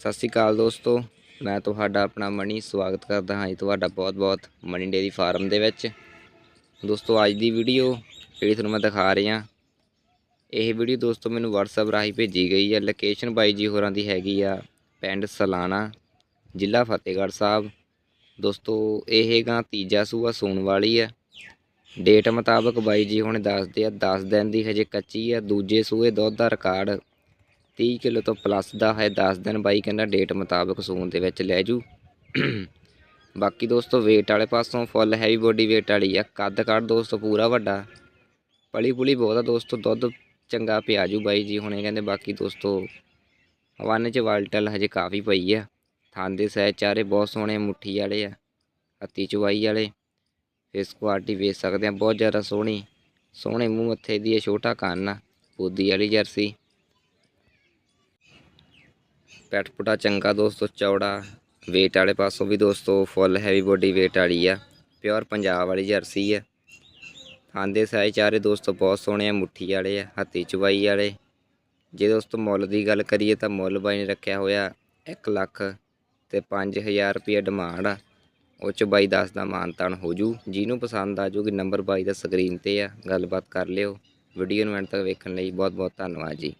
ਸਤਿ ਸ਼੍ਰੀ ਅਕਾਲ ਦੋਸਤੋ, ਮੈਂ ਤੁਹਾਡਾ ਆਪਣਾ ਮਣੀ ਸਵਾਗਤ ਕਰਦਾ ਹਾਂ ਜੀ ਤੁਹਾਡਾ ਬਹੁਤ-ਬਹੁਤ ਮਣੀ ਡੇਰੀ ਫਾਰਮ ਦੇ ਵਿੱਚ। ਦੋਸਤੋ, ਅੱਜ ਦੀ ਵੀਡੀਓ ਜਿਹੜੀ ਤੁਹਾਨੂੰ ਮੈਂ ਦਿਖਾ ਰਿਹਾ, ਇਹ ਵੀਡੀਓ ਦੋਸਤੋ ਮੈਨੂੰ WhatsApp ਰਾਹੀਂ ਭੇਜੀ ਗਈ ਹੈ। ਲੋਕੇਸ਼ਨ ਬਾਈ ਜੀ ਹੋਰਾਂ ਦੀ ਹੈਗੀ ਆ ਪਿੰਡ ਸਲਾਣਾ, ਜ਼ਿਲ੍ਹਾ ਫਤਿਹਗੜ੍ਹ ਸਾਹਿਬ। ਦੋਸਤੋ, ਇਹ ਗਾਂ ਤੀਜਾ ਸੂਆ ਸੂਣ ਵਾਲੀ ਹੈ। ਡੇਟ ਮੁਤਾਬਕ ਬਾਈ ਜੀ ਹੁਣ ਦੱਸਦੇ ਆ 10 ਦਿਨ ਦੀ ਹਜੇ ਕੱਚੀ ਆ ਦੂਜੇ ਸੂਏ ਦੁੱਧ ਦਾ ਰਿਕਾਰਡ 30 ਕਿਲੋ ਤੋਂ ਪਲੱਸ ਦਾ ਹੈ 10 ਦਿਨ ਬਾਈ ਕਹਿੰਦਾ ਡੇਟ ਮੁਤਾਬਕ ਸੂਣ ਦੇ ਵਿੱਚ ਲੈ ਜੂ। ਬਾਕੀ ਦੋਸਤੋ weight ਵਾਲੇ ਪਾਸੋਂ ਫੁੱਲ ਹੈਵੀ ਬੋਡੀ weight ਵਾਲੀ ਆ, ਕੱਦ ਕੱਦ ਦੋਸਤੋ ਪੂਰਾ ਵੱਡਾ। ਪਲੀ ਪੁਲੀ ਬਹੁਤ ਆ ਦੋਸਤੋ, ਦੁੱਧ ਚੰਗਾ ਪਿਆ ਜੂ ਬਾਈ ਜੀ, ਹੁਣੇ ਕਹਿੰਦੇ ਬਾਕੀ ਦੋਸਤੋ ਹਵਾਨੇ ਚ ਵਾਲਟਲ ਹਜੇ ਕਾਫੀ ਪਈ ਆ। ਥਾਂ ਦੇ ਸਹਿ ਚਾਰੇ ਬਹੁਤ ਸੋਹਣੇ ਮੁੱਠੀ ਵਾਲੇ ਆ ਹੱਤੀ ਚਵਾਈ ਵਾਲੇ। ਫੇਸ ਕੁਆਲਿਟੀ ਵੇਚ ਸਕਦੇ ਆ, ਬਹੁਤ ਜ਼ਿਆਦਾ ਸੋਹਣੀ, ਸੋਹਣੇ ਮੂੰਹ ਮੱਥੇ ਦੀ ਇਹ ਛੋਟਾ ਕੰਨ ਆ ਪੋਦੀ ਵਾਲੀ ਜਰਸੀ। ਪੈਟ ਪੁਟਾ ਚੰਗਾ ਦੋਸਤੋ, ਚੌੜਾ weight ਵਾਲੇ ਪਾਸੋਂ ਵੀ ਦੋਸਤੋ ਫੁੱਲ ਹੈਵੀ ਬੋਡੀ weight ਵਾਲੀ ਆ। ਪਿਓਰ ਪੰਜਾਬ ਵਾਲੀ ਜਰਸੀ ਆ। ਖਾਂਦੇ ਸਾਈ ਚਾਰੇ ਦੋਸਤੋ ਬਹੁਤ ਸੋਹਣੇ ਆ, ਮੁੱਠੀ ਵਾਲੇ ਆ ਹੱਤੀ ਚਵਾਈ ਵਾਲੇ। ਜੇ ਦੋਸਤੋ ਮੁੱਲ ਦੀ ਗੱਲ ਕਰੀਏ ਤਾਂ ਮੁੱਲ ਬਾਈ ਨੇ ਰੱਖਿਆ ਹੋਇਆ 1 ਲੱਖ ਤੇ 5000 ਰੁਪਏ ਡਿਮਾਂਡ ਆ। ਉਹ ਚ ਬਾਈ ਦੱਸ ਦਾ ਮਾਨਤਾਨ ਹੋ ਜੂ। ਜਿਹਨੂੰ ਪਸੰਦ ਆ ਜੂਗੀ ਨੰਬਰ ਬਾਈ ਦਾ ਸਕਰੀਨ ਤੇ ਆ। ਗੱਲਬਾਤ ਕਰ ਲਿਓ। ਵੀਡੀਓ ਨੂੰ ਐਂਡ ਤੱਕ ਵੇਖਣ ਲਈ ਬਹੁਤ ਬਹੁਤ ਧੰਨਵਾਦ ਜੀ।